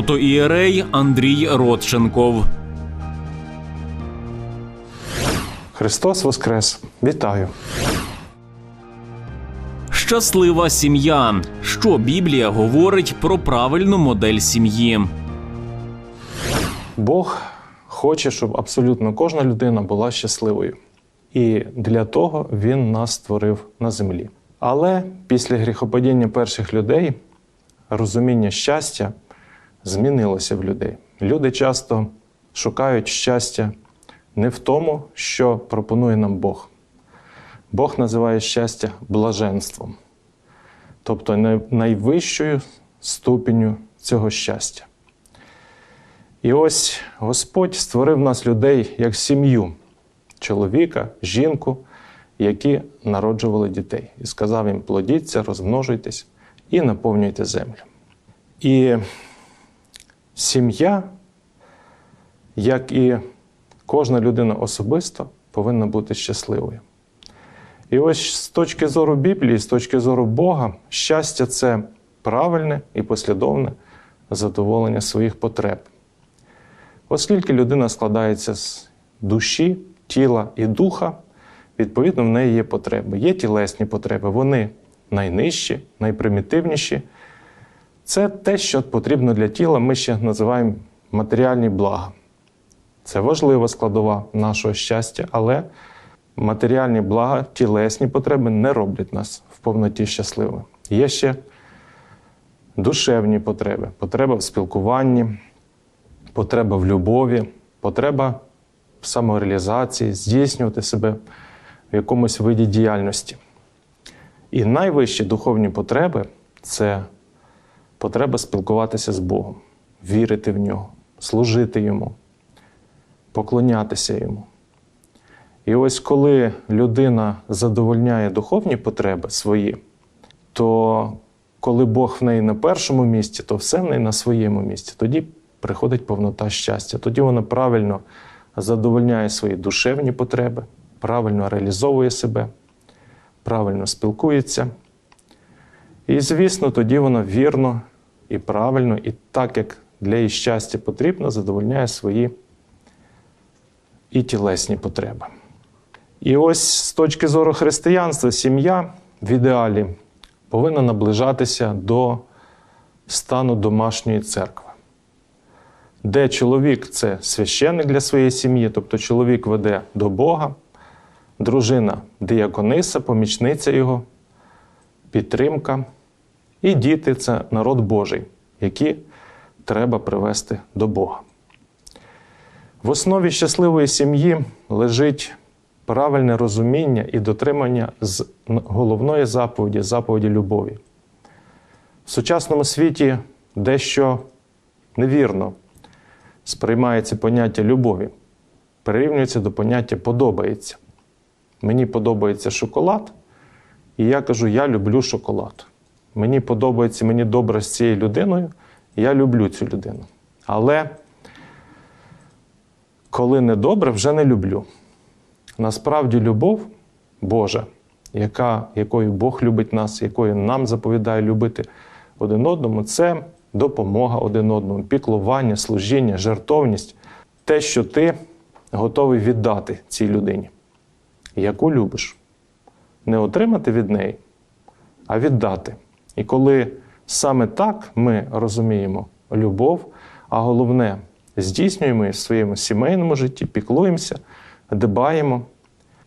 протоієрей Андрій Родченков. Христос Воскрес! Вітаю! Щаслива сім'я. Що Біблія говорить про правильну модель сім'ї? Бог хоче, щоб абсолютно кожна людина була щасливою. І для того Він нас створив на землі. Але після гріхопадіння перших людей розуміння щастя змінилося в людей. Люди часто шукають щастя не в тому, що пропонує нам Бог. Бог називає щастя блаженством, тобто найвищою ступеню цього щастя. І ось Господь створив нас людей як сім'ю, чоловіка, жінку, які народжували дітей. І сказав їм: плодіться, розмножуйтесь і наповнюйте землю. І сім'я, як і кожна людина особисто, повинна бути щасливою. І ось з точки зору Біблії, з точки зору Бога, щастя це правильне і послідовне задоволення своїх потреб. Оскільки людина складається з душі, тіла і духа, відповідно, в неї є потреби. Є тілесні потреби, вони найнижчі, найпримітивніші. Це те, що потрібно для тіла, ми ще називаємо матеріальні блага. Це важлива складова нашого щастя, але матеріальні блага, тілесні потреби не роблять нас в повноті щасливими. Є ще душевні потреби, потреба в спілкуванні, потреба в любові, потреба в самореалізації, здійснювати себе в якомусь виді діяльності. І найвищі духовні потреби це потреба спілкуватися з Богом, вірити в нього, служити йому, поклонятися йому. І ось коли людина задовольняє духовні потреби свої, то коли Бог в неї на першому місці, то все в неї на своєму місці. Тоді приходить повнота щастя. Тоді вона правильно задовольняє свої душевні потреби, правильно реалізовує себе, правильно спілкується. І, звісно, тоді вона вірно і правильно, і так, як для її щастя потрібно, задовольняє свої і тілесні потреби. І ось з точки зору християнства, сім'я в ідеалі повинна наближатися до стану домашньої церкви, де чоловік це священник для своєї сім'ї, тобто чоловік веде до Бога, дружина діакониса, помічниця його, підтримка, і діти це народ Божий, які треба привести до Бога. В основі щасливої сім'ї лежить правильне розуміння і дотримання з головної заповіді заповіді любові. В сучасному світі дещо невірно сприймається поняття любові, прирівнюється до поняття подобається. Мені подобається шоколад, і я кажу, я люблю шоколад. Мені подобається, мені добре з цією людиною, я люблю цю людину. Але коли не добре, вже не люблю. Насправді, любов Божа, яка, якою Бог любить нас, якою нам заповідає любити один одному, це допомога один одному, піклування, служіння, жертовність, те, що ти готовий віддати цій людині, яку любиш. Не отримати від неї, а віддати. І коли саме так ми розуміємо любов, а головне, здійснюємо її в своєму сімейному житті, піклуємося, дбаємо,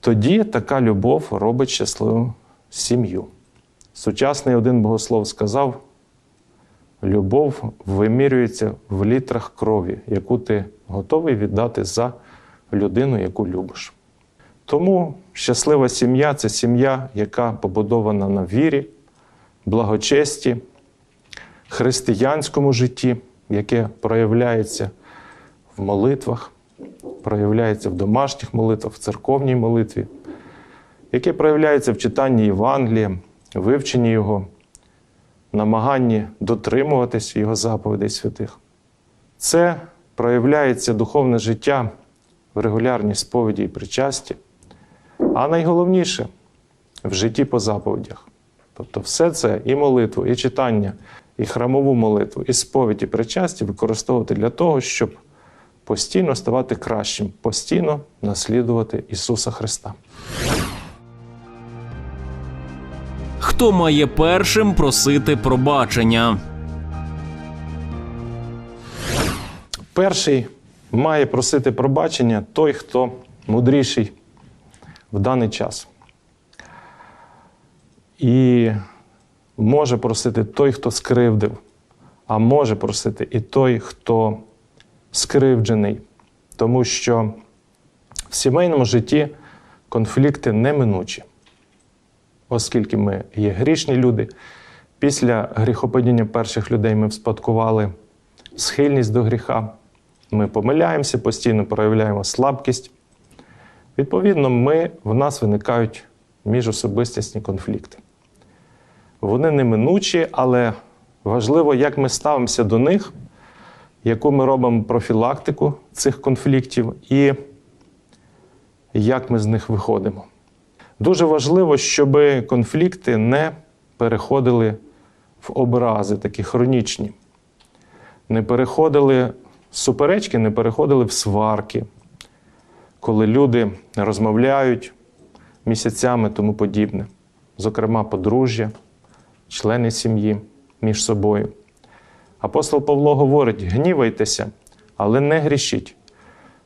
тоді така любов робить щасливу сім'ю. Сучасний один богослов сказав: любов вимірюється в літрах крові, яку ти готовий віддати за людину, яку любиш. Тому щаслива сім'я це сім'я, яка побудована на вірі, благочесті, християнському житті, яке проявляється в молитвах, проявляється в домашніх молитвах, в церковній молитві, яке проявляється в читанні Євангелія, вивченні Його, намаганні дотримуватись Його заповідей святих. Це проявляється духовне життя в регулярній сповіді і причасті, а найголовніше в житті по заповідях. Тобто, все це і молитву, і читання і храмову молитву, і сповідь, і причасті використовувати для того, щоб постійно ставати кращим, постійно наслідувати Ісуса Христа. Хто має першим просити пробачення? Перший має просити пробачення той, хто мудріший в даний час. І може просити той, хто скривдив, а може просити і той, хто скривджений. Тому що в сімейному житті конфлікти неминучі, оскільки ми є грішні люди. Після гріхопадіння перших людей ми вспадкували схильність до гріха. Ми помиляємося, постійно проявляємо слабкість. Відповідно, ми, в нас виникають міжособистісні конфлікти. Вони неминучі, але важливо, як ми ставимося до них, яку ми робимо профілактику цих конфліктів і як ми з них виходимо. Дуже важливо, щоб конфлікти не переходили в образи, такі хронічні, не переходили суперечки, не переходили в сварки, коли люди розмовляють місяцями тому подібне, зокрема, подружжя, члени сім'ї між собою. Апостол Павло говорить: гнівайтеся, але не грішіть.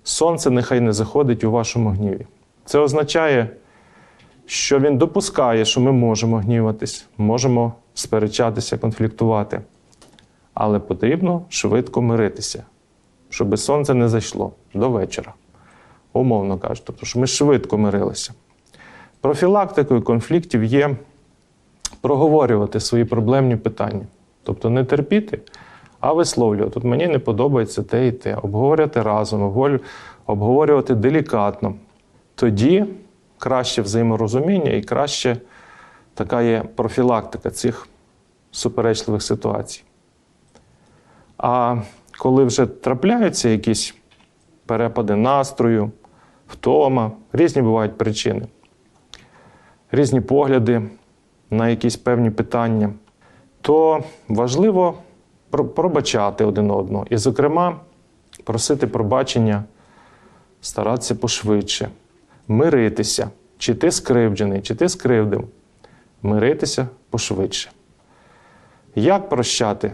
Сонце нехай не заходить у вашому гніві. Це означає, що він допускає, що ми можемо гніватись, можемо сперечатися, конфліктувати. Але потрібно швидко миритися, щоб сонце не зайшло до вечора, умовно кажучи, тобто, щоб ми швидко мирилися. Профілактикою конфліктів є проговорювати свої проблемні питання. Тобто не терпіти, а висловлювати. Тут мені не подобається те і те. Обговорювати разом, обговорю- обговорювати делікатно. Тоді краще взаєморозуміння і краще така є профілактика цих суперечливих ситуацій. А коли вже трапляються якісь перепади настрою, втома, різні бувають причини, різні погляди на якісь певні питання, то важливо пробачати один одного. І, зокрема, просити пробачення, старатися пошвидше, миритися, чи ти скривджений, чи ти скривдив, миритися пошвидше. Як прощати?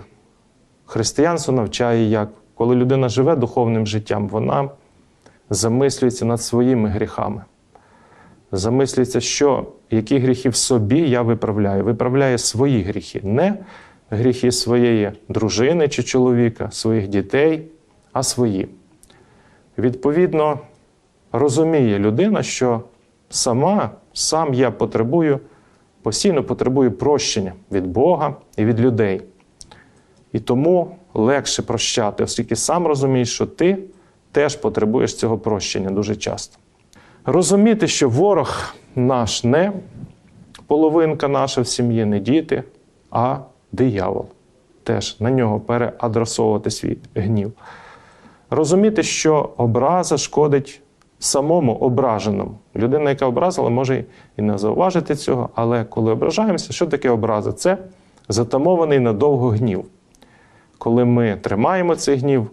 Християнство навчає, як коли людина живе духовним життям, вона замислюється над своїми гріхами. Замислюється, що які гріхи в собі я виправляю. Виправляє свої гріхи, не гріхи своєї дружини чи чоловіка, своїх дітей, а свої. Відповідно, розуміє людина, що сама, сам я потребую, постійно потребую прощення від Бога і від людей. І тому легше прощати, оскільки сам розумієш, що ти теж потребуєш цього прощення дуже часто. Розуміти, що ворог наш не половинка наша в сім'ї, не діти, а диявол. Теж на нього переадресовувати свій гнів. Розуміти, що образа шкодить самому ображеному. Людина, яка образила, може і не зауважити цього, але коли ображаємося, що таке образа? Це затамований надовго гнів. Коли ми тримаємо цей гнів,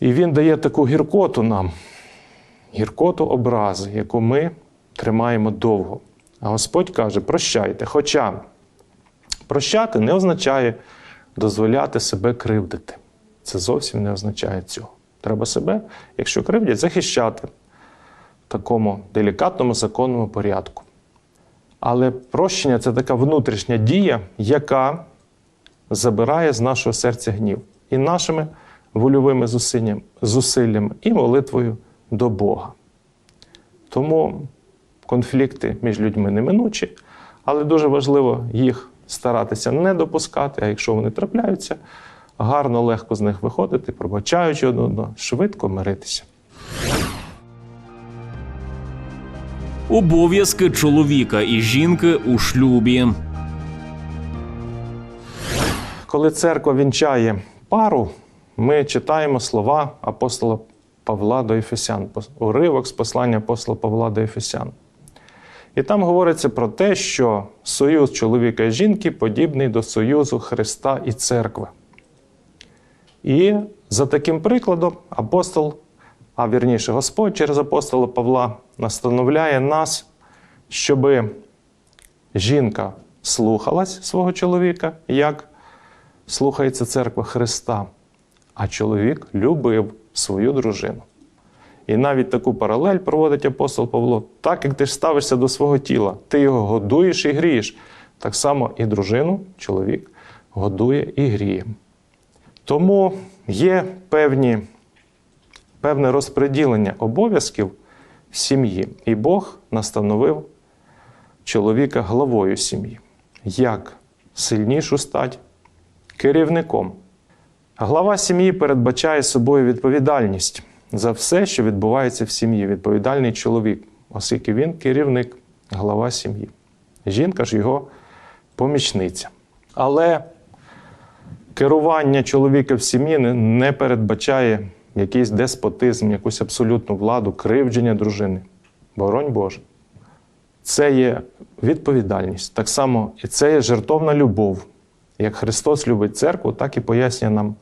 і він дає таку гіркоту нам, гіркоту образи, яку ми тримаємо довго. А Господь каже: прощайте. Хоча прощати не означає дозволяти себе кривдити. Це зовсім не означає цього. Треба себе, якщо кривдять, захищати в такому делікатному законному порядку. Але прощення це така внутрішня дія, яка забирає з нашого серця гнів і нашими вольовими зусиллями, і молитвою до Бога. Тому конфлікти між людьми неминучі, але дуже важливо їх старатися не допускати, а якщо вони трапляються, гарно, легко з них виходити, пробачаючи один одного, швидко миритися. Обов'язки чоловіка і жінки у шлюбі. Коли церква вінчає пару, ми читаємо слова апостола Павла до Ефесян, уривок з послання апостола Павла до Ефесян. І там говориться про те, що союз чоловіка і жінки подібний до союзу Христа і церкви. І за таким прикладом апостол, а вірніше Господь через апостола Павла настановляє нас, щоби жінка слухалась свого чоловіка, як слухається церква Христа, а чоловік любив свою дружину. І навіть таку паралель проводить апостол Павло, так як ти ставишся до свого тіла, ти його годуєш і грієш. Так само і дружину чоловік годує і гріє. Тому є певні, певне розподілення обов'язків в сім'ї, і Бог настановив чоловіка главою сім'ї, як сильнішу стать керівником. Глава сім'ї передбачає собою відповідальність за все, що відбувається в сім'ї. Відповідальний чоловік, оскільки він керівник, глава сім'ї. Жінка ж його помічниця. Але керування чоловіка в сім'ї не- передбачає якийсь деспотизм, якусь абсолютну владу, кривдження дружини. Боронь Боже. Це є відповідальність. Так само і це є жертовна любов. Як Христос любить церкву, так і пояснює нам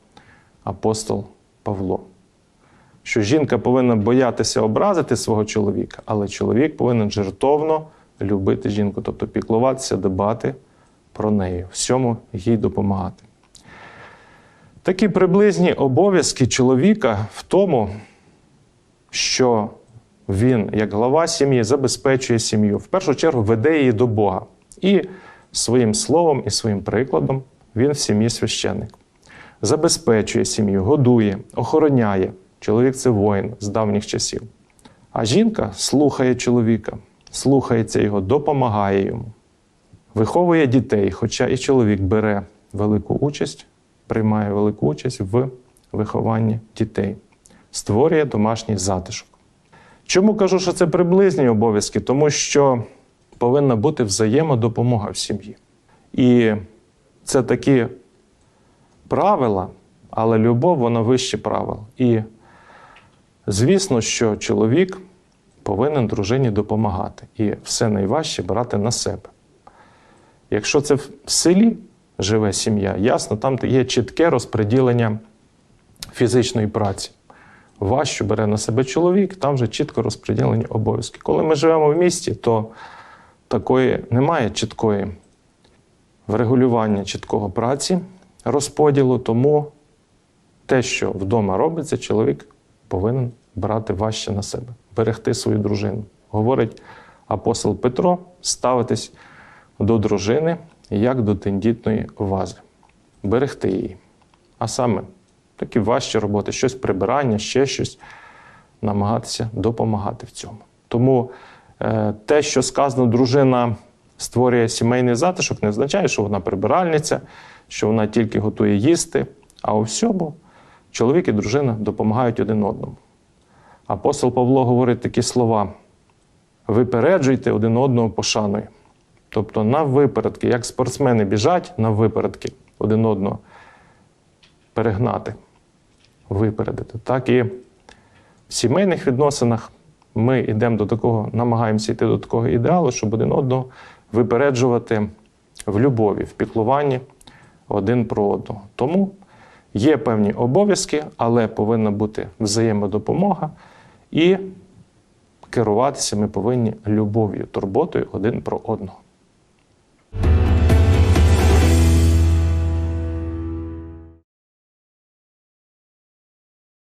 апостол Павло. Що жінка повинна боятися образити свого чоловіка, але чоловік повинен жертовно любити жінку, тобто піклуватися, дбати про неї, всьому їй допомагати. Такі приблизні обов'язки чоловіка в тому, що він, як глава сім'ї, забезпечує сім'ю, в першу чергу веде її до Бога. І своїм словом і своїм прикладом він в сім'ї священник. Забезпечує сім'ю, годує, охороняє. Чоловік це воїн з давніх часів. А жінка слухає чоловіка, слухається його, допомагає йому, виховує дітей, хоча і чоловік бере велику участь, приймає велику участь в вихованні дітей, створює домашній затишок. Чому кажу, що це приблизні обов'язки? Тому що повинна бути взаємодопомога в сім'ї. І це такі правила, але любов вона вище правил. І звісно, що чоловік повинен дружині допомагати і все найважче брати на себе. Якщо це в селі живе сім'я, ясно, там є чітке розподілення фізичної праці. Важче бере на себе чоловік, там вже чітко розподілені обов'язки. Коли ми живемо в місті, то такої немає чіткої врегулювання чіткого праці, розподілу, тому те, що вдома робиться, чоловік повинен брати важче на себе, берегти свою дружину. Говорить апостол Петро, ставитись до дружини як до тендітної вази, берегти її. А саме такі важчі роботи, щось прибирання, ще щось, намагатися допомагати в цьому. Тому е, те, що сказано, дружина створює сімейний затишок, не означає, що вона прибиральниця, що вона тільки готує їсти, а у всьому чоловік і дружина допомагають один одному. Апостол Павло говорить такі слова: випереджуйте один одного пошаною. Тобто на випередки, як спортсмени біжать на випередки один одного перегнати, випередити. Так і в сімейних відносинах ми йдемо до такого, намагаємося йти до такого ідеалу, щоб один одного випереджувати в любові, в піклуванні один про одного. Тому є певні обов'язки, але повинна бути взаємодопомога і керуватися ми повинні любов'ю, турботою один про одного.